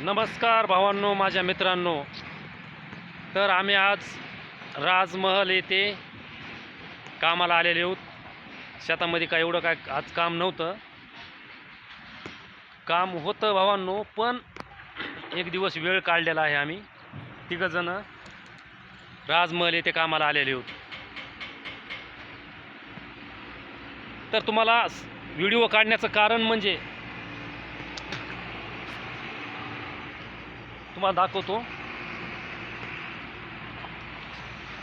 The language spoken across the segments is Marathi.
नमस्कार भावांनो माझ्या मित्रांनो. तर आम्ही आज राजमहल येथे कामाला आलेले आहोत शेतामध्ये काय एवढं काय आज काम नव्हतं. काम होतं भावांनो पण एक दिवस वेळ काढलेला आहे आम्ही. तिघंजणं राजमहल येथे कामाला आलेले आहोत तर तुम्हाला व्हिडिओ काढण्याचं कारण म्हणजे तुम्हाला दाखवतो.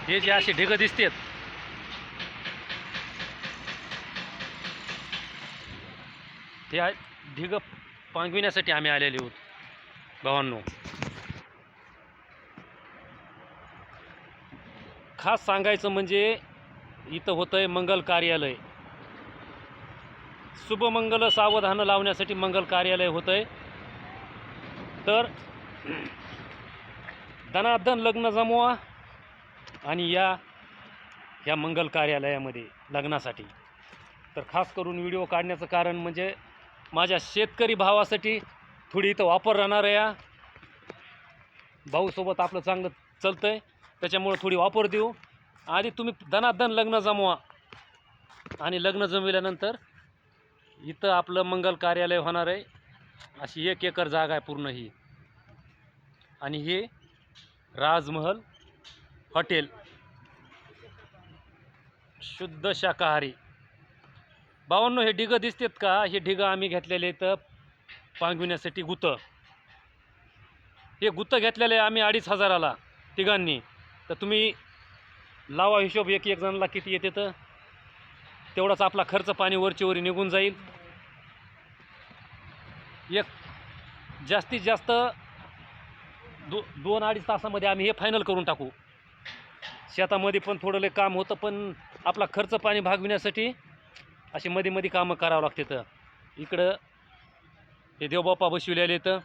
हे जे असे ढिगं दिसतेत. ते ढिगं पांगविण्यासाठी आम्ही आलेले आहोत. भावांनो. खास सांगायचं म्हणजे इथं होतंय मंगल कार्यालय. शुभमंगल सावधान लावण्यासाठी मंगल कार्यालय होतंय. तर दनादन लग्न जमवा आणि या ह्या मंगल कार्यालयामध्ये लग्नासाठी. तर खास करून व्हिडिओ काढण्याचं कारण म्हणजे माझ्या शेतकरी भावासाठी थोडी इथं वापर राहणार आहे या. भाऊसोबत आपलं चांगलं चालतं आहे त्याच्यामुळं थोडी वापर देऊ. आधी तुम्ही दनादन लग्न जमवा आणि लग्न जमविल्यानंतर इथं आपलं मंगल कार्यालय होणार आहे. अशी एक एकर जागा आहे पूर्ण ही. आणि हे राजमहल हॉटेल. शुद्ध शाकाहारी. बावन्न हे ढिगं दिसतात का? हे ढिगं आम्ही घेतलेले तर पांगविण्यासाठी गुतं. हे गुतं घेतलेले आम्ही अडीच हजाराला तिघांनी. तर तुम्ही लावा हिशोब एक एक जणाला किती येते तर. तेवढाच आपला खर्च पाणी वरचीवरी निघून जाईल. एक जास्तीत जास्त दो दोन अडीच तासामध्ये आम्ही हे फायनल करून टाकू. शेतामध्ये पण थोडं लय काम होतं पण आपला खर्च पाणी भागविण्यासाठी असे मध्ये मध्ये कामं करावं लागते तर इकडं हे देवबापा बसविलेले तर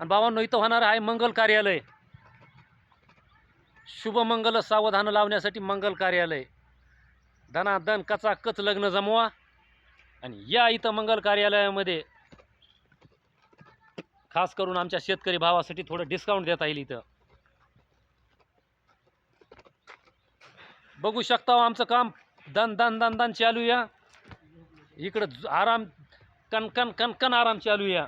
आणि बाबांनो इथं होणार आहे मंगल कार्यालय. शुभमंगल सावधान लावण्यासाठी मंगल कार्यालय. धनाधन कचाकच लग्न जमवा. आणि या इथं मंगल कार्यालयामध्ये खास करून आमच्या शेतकरी भावासाठी थोडं डिस्काउंट देता येईल इथं. बघू शकता हो आमचं काम. दन दन दन दन चालू या. इकडं आराम कणकण कणकण आराम चालू या.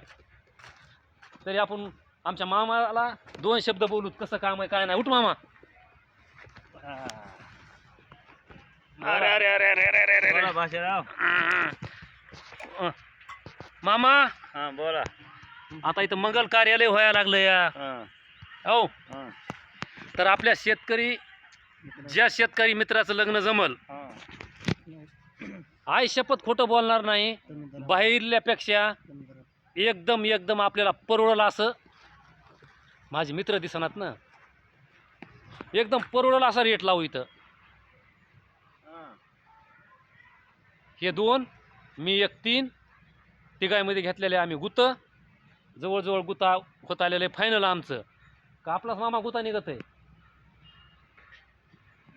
तरी आपण आमच्या मामाला दोन शब्द बोलूत कसं काम आहे काय नाही. उठ मामा. अरे अरे अरे अरे अरे अरे अरे. बोला भाषेराव. मामा. हा बोला. आता इथं मंगल कार्यालय व्हायला लागलं या. हा. तर आपल्या शेतकरी ज्या शेतकरी मित्राचं लग्न जमल आई शपथ खोटं बोलणार नाही बाहेरल्यापेक्षा एकदम एकदम आपल्याला परवडल असं. माझे मित्र दिसणार ना. एकदम परवडल असा रेट लावू इथं. हा. हे दोन मी एक तीन तिघाईमध्ये घेतलेले आम्ही गुतं. जवळजवळ गुता होत आलेलं आहे फायनल आमचं. का आपलाच मामा गुता निघत आहे?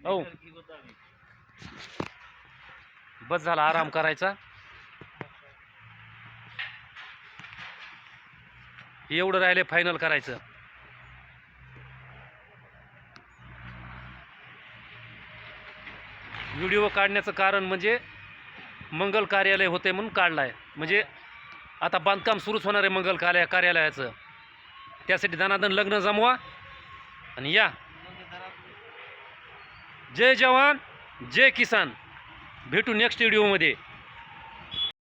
हो. बस झाला आराम करायचा. एवढं राहिले फायनल करायचं. व्हिडिओ काढण्याचं कारण म्हणजे मंगल कार्यालय होते म्हणून काढलाय. म्हणजे आता बांधकाम सुरूच होणार आहे मंगल कार्य कार्यालयाचं. त्यासाठी दनादन लग्न जमवा आणि या. जय जवान जय किसान. भेटू नेक्स्ट व्हिडिओमध्ये